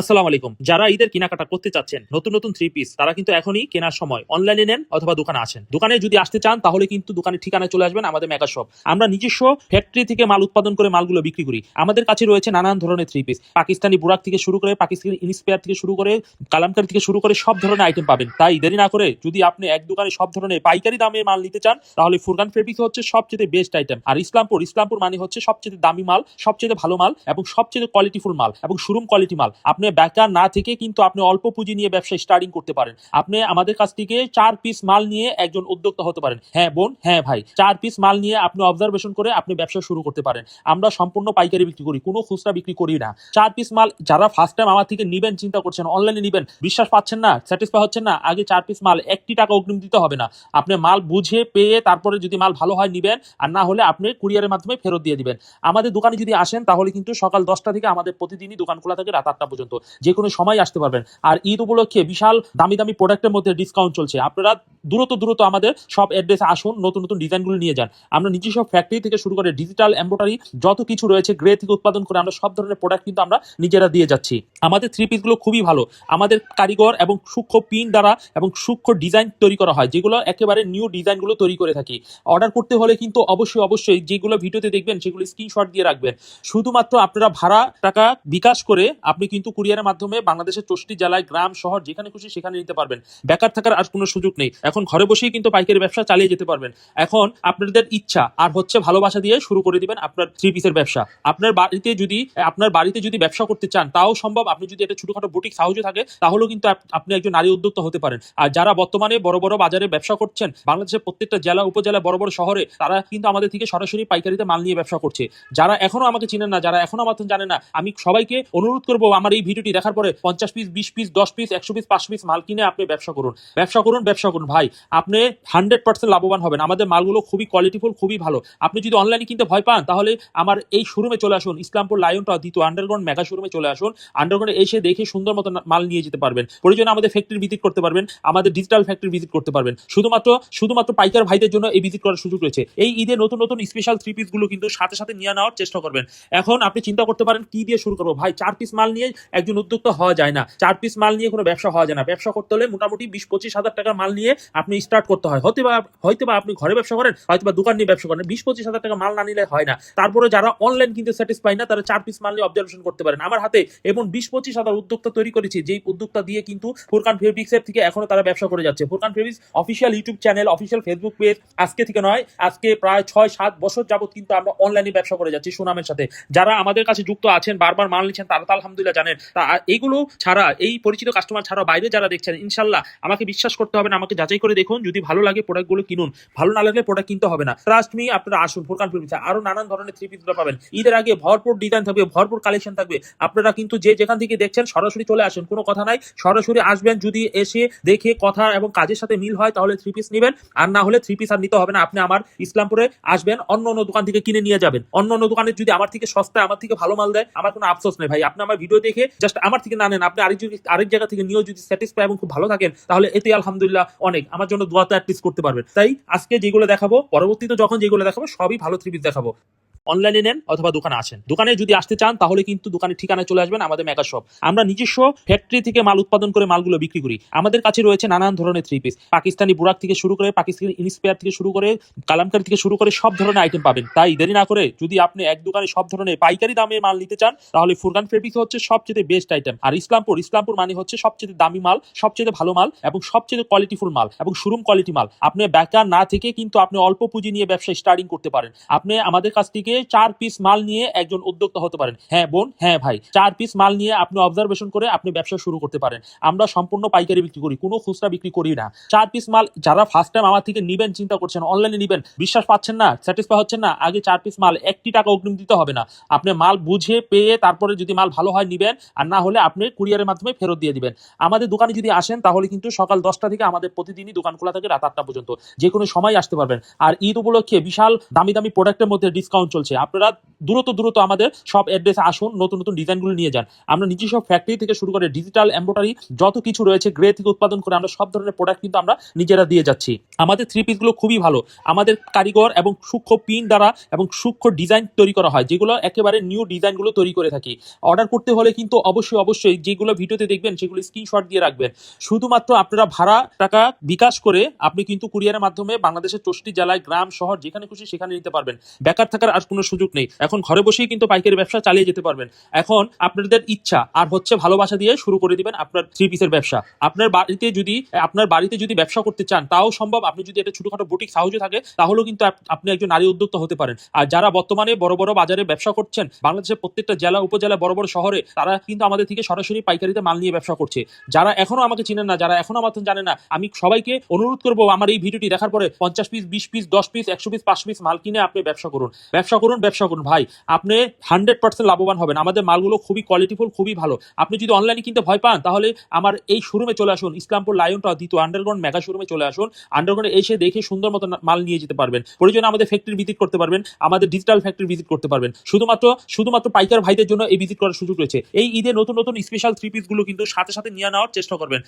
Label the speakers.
Speaker 1: আসসালামু আলাইকুম। যারা ঈদের কেনাকাটা করতে চাচ্ছেন, নতুন নতুন থ্রি পিস তারা কিন্তু এখনই কেনার সময় অনলাইনে নেন অথবা দোকানে আসেন। দোকানে যদি আসতে চান, তাহলে কিন্তু দোকানের ঠিকানায় চলে আসবেন আমাদের মেগা শপ আমরা নিজস্ব ফ্যাক্টরি থেকে মাল উৎপাদন করে মালগুলো বিক্রি করি। আমাদের কাছে রয়েছে নানান ধরনের থ্রি পিস পাকিস্তানি বুরাক থেকে শুরু করে পাকিস্তানি ইনস্পেয়ার থেকে শুরু করে কালামকারি থেকে শুরু করে সব ধরনের আইটেম পাবেন। তাই দেরি না করে যদি আপনি এক দোকানে সব ধরনের পাইকারি দামে মাল নিতে চান, তাহলে ফুরকান ফেব্রিক্স হচ্ছে সবচেয়ে বেস্ট আইটেম আর ইসলামপুর ইসলামপুর মানে হচ্ছে সবচেয়ে দামি মাল, সবচেয়ে ভালো মাল এবং সবচেয়ে কোয়ালিটিফুল মাল এবং শোরুম কোয়ালিটি মাল। আপনি বেকার না থেকে কিন্তু আপনি অল্প পুঁজি নিয়ে ব্যবসা স্টার্টিং করতে পারেন। আপনি আমাদের কাছ থেকে চার পিস মাল নিয়ে একজন উদ্যোক্তা হতে পারেন। হ্যাঁ বোন হ্যাঁ ভাই, চার পিস মাল নিয়ে আপনি অবজারভেশন করে আপনি ব্যবসা শুরু করতে পারেন। আমরা সম্পূর্ণ পাইকারি বিক্রি করি, কোনো খুচরা বিক্রি করি না। চার পিস মাল যারা ফার্স্ট টাইম আমার থেকে নিবেন, চিন্তা করছেন অনলাইনে নিবেন, বিশ্বাস পাচ্ছেন না স্যাটিসফাই হচ্ছেন না, আগে চার পিস মাল একটি টাকা অগ্রিম দিতে হবে না। আপনি মাল বুঝে পেয়ে তারপরে যদি মাল ভালো হয় নিবেন, আর না হলে আপনি কুরিয়ারের মাধ্যমে ফেরত দিয়ে দিবেন। আমাদের দোকানে যদি আসেন, তাহলে কিন্তু সকাল দশটা থেকে আমাদের প্রতিদিনই দোকান খোলা থাকে রাত আটটা পর্যন্ত। যে কোনো সময় আসতে পারবেন। আর ঈদ উপলক্ষে বিশাল দামি দামি প্রোডাক্টের মধ্যে ডিসকাউন্ট চলছে। আপনারা দ্রুত দ্রুত আমাদের সব অ্যাড্রেসে আসুন, নতুন নতুন ডিজাইনগুলো নিয়ে যান। আমরা নিজস্ব ফ্যাক্টরি থেকে শুরু করে ডিজিটাল এম্ব্রয়ডারি যত কিছু রয়েছে গ্রে থেকে উৎপাদন করে আমরা সব ধরনের প্রোডাক্ট কিন্তু আমরা নিজেরা দিয়ে যাচ্ছি। আমাদের থ্রি পিসগুলো খুবই ভালো। আমাদের কারিগর এবং সূক্ষ্ম পিন দ্বারা এবং সূক্ষ্ম ডিজাইন তৈরি করা হয়, যেগুলো একেবারে নিউ ডিজাইনগুলো তৈরি করে থাকি। অর্ডার করতে হলে কিন্তু অবশ্যই অবশ্যই যেগুলো ভিডিওতে দেখবেন, সেগুলো স্ক্রিনশট দিয়ে রাখবেন। শুধুমাত্র আপনারা ভাড়া টাকা বিকাশ করে আপনি কিন্তু কুরিয়ারের মাধ্যমে বাংলাদেশের চৌষট্টি জেলায় গ্রাম, শহর, যেখানে খুশি সেখানে নিতে পারবেন। বেকার থাকার আর কোনো সুযোগ নেই। এখন ঘরে বসেই কিন্তু পাইকারি ব্যবসা চালিয়ে যেতে পারবেন। এখন আপনাদের ইচ্ছা আর হচ্ছে ভালোবাসা দিয়ে শুরু করে দিবেন আপনার থ্রি পিসের ব্যবসা। আপনার বাড়িতে যদি, আপনার বাড়িতে যদি ব্যবসা করতে চান, তাও সম্ভব আপনি যদি এটা ছোটখাটো বুটিক সাহজে থাকে, তাহলেও কিন্তু আপনি একজন নারী উদ্যোক্তা হতে পারেন। আর যারা বর্তমানে বড় বড় বাজারে ব্যবসা করছেন, বাংলাদেশের প্রত্যেকটা জেলা, উপজেলা, বড় বড় শহরে, তারা কিন্তু আমাদের থেকে সরাসরি পাইকারিতে মাল নিয়ে ব্যবসা করছে। যারা এখনও আমাকে চিনেন না, যারা এখনও আমার জানে না, আমি সবাইকে অনুরোধ করব আমার এই ভিডিওটি দেখার পরে পঞ্চাশ পিস বিশ পিস দশ পিস একশো পিস পাঁচশো পিস মাল কিনে আপনি ব্যবসা করুন। ব্যবসা করুন ব্যবসা করুন। ভাই, আপনি হান্ড্রেড পার্সেন্ট লাভবান হবেন। আমাদের মালগুলো খুবই কোয়ালিটিফুল খুবই ভালো। আপনি যদি অনলাইনে কিনতে ভয় পান, তাহলে আমার এই শোরুমে চলে আসুন। ইসলামপুর লায়নটা দ্বিতীয় আন্ডারগ্রাউন্ড মেগা শোরুমে চলে আসুন। আন্ডারগ্রাউন্ডে এসে দেখে সুন্দর মতো মাল নিয়ে যেতে পারবেন। প্রয়োজনে আমাদের ফ্যাক্টরি ভিজিট করতে পারবেন। আমাদের ডিজিটাল ফ্যাক্টরি ভিজিট করতে পারবেন। শুধুমাত্র শুধুমাত্র পাইকার ভাইদের জন্য এই ভিজিট করার সুযোগ রয়েছে। এই ঈদে নতুন নতুন স্পেশাল থ্রি পিসগুলো কিন্তু সাথে সাথে নিয়ে নেওয়ার চেষ্টা করবেন। এখন আপনি চিন্তা করতে পারেন, কি দিয়ে শুরু করব? ভাই, চার পিস মাল নিয়ে একজন উদ্যোক্তা হওয়া যায় না। চার পিস মাল নিয়ে কোনো ব্যবসা হওয়া যায় না। ব্যবসা করতে হলে মোটামুটি বিশ, পঁচিশ হাজার টাকার মাল নিয়ে আপনি স্টার্ট করতে হয়। হতে বা হয়তো বা আপনি ঘরে ব্যবসা করেন হয়তো বা দোকান নিয়ে ব্যবসা করেন। বিশ, পঁচিশ হাজার টাকা মাল না নিলে হয় না। তারপরে যারা অনলাইন কিনতে স্যাটিসফাই না, তারা চার পিস মাল নিয়ে অবজারভেশন করতে পারেন। আমার হাতে এবং বিশ, পঁচিশ হাজার উদ্যোক্তা তৈরি করেছি, যেই উদ্যোক্তা দিয়ে কিন্তু ফুরকান ফেব্রিক্স এর থেকে এখনও তারা ব্যবসা করে যাচ্ছে। Furqan fabrics official YouTube channel official Facebook page আজকে থেকে নয়, আজকে প্রায় ছয়, সাত বছর যাবত কিন্তু আমরা অনলাইনে ব্যবসা করে যাচ্ছি সুনামের সাথে। যারা আমাদের কাছে যুক্ত আছেন, বারবার মাল নিচ্ছেন, তারা তো আলহামদুলিল্লাহ জানেন তা এইগুলো ছাড়া, এই পরিচিত কাস্টমার ছাড়া বাইরে যারা দেখছেন, ইনশাল্লাহ আমাকে বিশ্বাস করতে হবে না, আমাকে যাচাই করে দেখুন। যদি ভালো লাগে প্রোডাক্টগুলো কিনুন, ভালো না লাগলে প্রোডাক্ট কিনতে হবে না। ট্রাস্ট মি আপনারা আসুন ফুরকান ফেব্রিক্স আরও নানান ধরনের থ্রি পিসগুলো পাবেন। ঈদের আগে ভরপুর ডিজাইন থাকবে, ভরপুর কালেকশন থাকবে। আপনারা কিন্তু যে যেখান থেকে দেখছেন, সরাসরি চলে আসেন, কোনো কথা নাই। সরাসরি আসবেন, যদি এসে দেখে কথা এবং কাজের সাথে মিল হয়, তাহলে থ্রি পিস নেবেন। আর না হলে থ্রি পিস আর নিতে হবে না। আপনি আমার ইসলামপুরে আসবেন, অন্য অন্য দোকান থেকে কিনে নিয়ে যাবেন। অন্য অন্য দোকানে যদি আমার থেকে সস্তা আমার থেকে ভালো মাল দেয়, আমার কোনো আফসোস নেই ভাই। আপনি আমার ভিডিও দেখে জাস্ট আমার থেকে না নেন, আপনি আরেক যদি আরেক জায়গা থেকে নিয়েও যদি স্যাটিসফাই এবং খুব ভালো থাকেন, তাহলে এতে আলহামদুলিল্লাহ অনেক। আমার জন্য দোয়া তো অ্যাটলিস্ট করতে পারবেন। তাই আজকে যেগুলো দেখাবো, পরবর্তীতে যখন যেগুলো দেখাবো, সবই ভালো থ্রি পিস দেখাবো। অনলাইনে নেন অথবা দোকানে আসেন। দোকানে যদি আসতে চান, তাহলে কিন্তু দোকানের ঠিকানায় চলে আসবেন আমাদের মেগা শপ আমরা নিজস্ব ফ্যাক্টরি থেকে মাল উৎপাদন করে মালগুলো বিক্রি করি। আমাদের কাছে রয়েছে নানান ধরনের থ্রি পিস পাকিস্তানি বুরাক থেকে শুরু করে, পাকিস্তানি ইনস্পেয়ার থেকে শুরু করে কালামকারি থেকে শুরু করে সব ধরনের আইটেম পাবেন। তাই দেরি না করে যদি আপনি এক দোকানে সব ধরনের পাইকারি দামে মাল নিতে চান, তাহলে ফুরকান ফেব্রিক্স হচ্ছে সবচেয়ে বেস্ট আইটেম আর ইসলামপুর ইসলামপুর মানে হচ্ছে সবচেয়ে দামি মাল, সবচেয়ে ভালো মাল এবং সবচেয়ে কোয়ালিটিফুল মাল এবং শোরুম কোয়ালিটি মাল। আপনি বেকার না থেকে কিন্তু আপনি অল্প পুঁজি নিয়ে ব্যবসা স্টার্টিং করতে পারেন। আপনি আমাদের কাছ থেকে চার পিস মাল নিয়ে একজন উদ্যোক্তা হতে পারেন। হ্যাঁ বোন হ্যাঁ ভাই। চার পিস মাল নিয়ে আপনি অবজারভেশন করে আপনি ব্যবসা শুরু করতে পারেন। আমরা সম্পূর্ণ পাইকারি বিক্রি করি, কোনো খুচরা বিক্রি করি না। চার পিস মাল যারা ফার্স্ট টাইম আমার থেকে নিবেন, চিন্তা করছেন অনলাইনে নিবেন, বিশ্বাস পাচ্ছেন না স্যাটিসফাই হচ্ছেন না, আগে চার পিস মাল একটি টাকা অগ্রিম দিতে হবে না। আপনি মাল বুঝে পেয়ে তারপরে যদি মাল ভালো হয় নিবেন, আর না হলে আপনি কুরিয়ারের মাধ্যমে ফেরত দিয়ে দিবেন। আমাদের দোকানে যদি আসেন, তাহলে কিন্তু সকাল দশটা থেকে আমাদের প্রতিদিনই দোকান খোলা থাকে রাত আটটা পর্যন্ত। যে কোনো সময় আসতে পারবেন। আর ঈদ উপলক্ষে বিশাল দামি দামি প্রোডাক্টের মধ্যে ডিসকাউন্ট চলছে। চলছে। আপনারা দ্রুত দ্রুত আমাদের সব অ্যাড্রেসে আসুন, নতুন নতুন ডিজাইনগুলো নিয়ে যান। আমরা নিজস্ব ফ্যাক্টরি থেকে শুরু করে ডিজিটাল এম্বোটারি যত কিছু রয়েছে গ্রে থেকে উৎপাদন করে আমরা সব ধরনের প্রোডাক্ট কিন্তু আমরা নিজেরা দিয়ে যাচ্ছি। আমাদের থ্রি পিসগুলো খুবই ভালো। আমাদের কারিগর এবং সূক্ষ্ম পিন দ্বারা এবং সূক্ষ্ম ডিজাইন তৈরি করা হয়, যেগুলো একেবারে নিউ ডিজাইনগুলো তৈরি করে থাকি। অর্ডার করতে হলে কিন্তু অবশ্যই অবশ্যই যেগুলো ভিডিওতে দেখবেন, সেগুলো স্ক্রিনশট দিয়ে রাখবেন। শুধুমাত্র আপনারা ভাড়া টাকা বিকাশ করে আপনি কিন্তু কুরিয়ারের মাধ্যমে বাংলাদেশের চৌষট্টি জেলায়, গ্রাম, শহর যেখানে খুশি সেখানে নিতে পারবেন। বেকার থাকার আর কোনো সুযোগ নেই। এখন ঘরে বসেই কিন্তু পাইকারি ব্যবসা চালিয়ে যেতে পারবেন। এখন আপনাদের ইচ্ছা আর হচ্ছে ভালোবাসা দিয়ে শুরু করে দিবেন আপনার থ্রি পিসের ব্যবসা। আপনার বাড়িতে যদি, আপনার বাড়িতে যদি ব্যবসা করতে চান, তাও সম্ভব আপনি যদি একটা ছোটখাটো বুটিক সাহসে থাকে, তাহলেও কিন্তু আপনি একজন নারী উদ্যোক্তা হতে পারেন। আর যারা বর্তমানে বড় বড় বাজারে ব্যবসা করছেন, বাংলাদেশের প্রত্যেকটা জেলা, উপজেলা, বড় বড় শহরে, তারা কিন্তু আমাদের থেকে সরাসরি পাইকারিতে মাল নিয়ে ব্যবসা করছে। যারা এখনও আমাকে চিনেন না, যারা এখনও আমার জানে না, আমি সবাইকে অনুরোধ করব আমার এই ভিডিওটি দেখার পরে পঞ্চাশ পিস বিশ পিস দশ পিস একশো পিস পাঁচশো পিস মাল কিনে আপনি ব্যবসা করুন। ব্যবসা করুন, ব্যবসা করুন। ভাই, আপনি হান্ড্রেড পার্সেন্ট লাভবান হবেন। আমাদের মালগুলো খুবই কোয়ালিটিফুল খুবই ভালো। আপনি যদি অনলাইনে কিনতে ভয় পান, তাহলে আমার এই শোরুমে চলে আসুন, ইসলামপুর লায়নটা দ্বিতীয় আন্ডারগ্রাউন্ড মেগা শোরুমে চলে আসুন। আন্ডারগ্রাউন্ডে এসে দেখে সুন্দর মতো মাল নিয়ে যেতে পারবেন। প্রয়োজনে আমাদের ফ্যাক্টরি ভিজিট করতে পারবেন, আমাদের ডিজিটাল ফ্যাক্টরি ভিজিট করতে পারবেন। শুধুমাত্র শুধুমাত্র পাইকার ভাইদের জন্য এই ভিজিট করার সুযোগ রয়েছে। এই ঈদে নতুন নতুন স্পেশাল থ্রি পিসগুলো কিন্তু সাথে সাথে নিয়ে নেওয়ার চেষ্টা করবেন।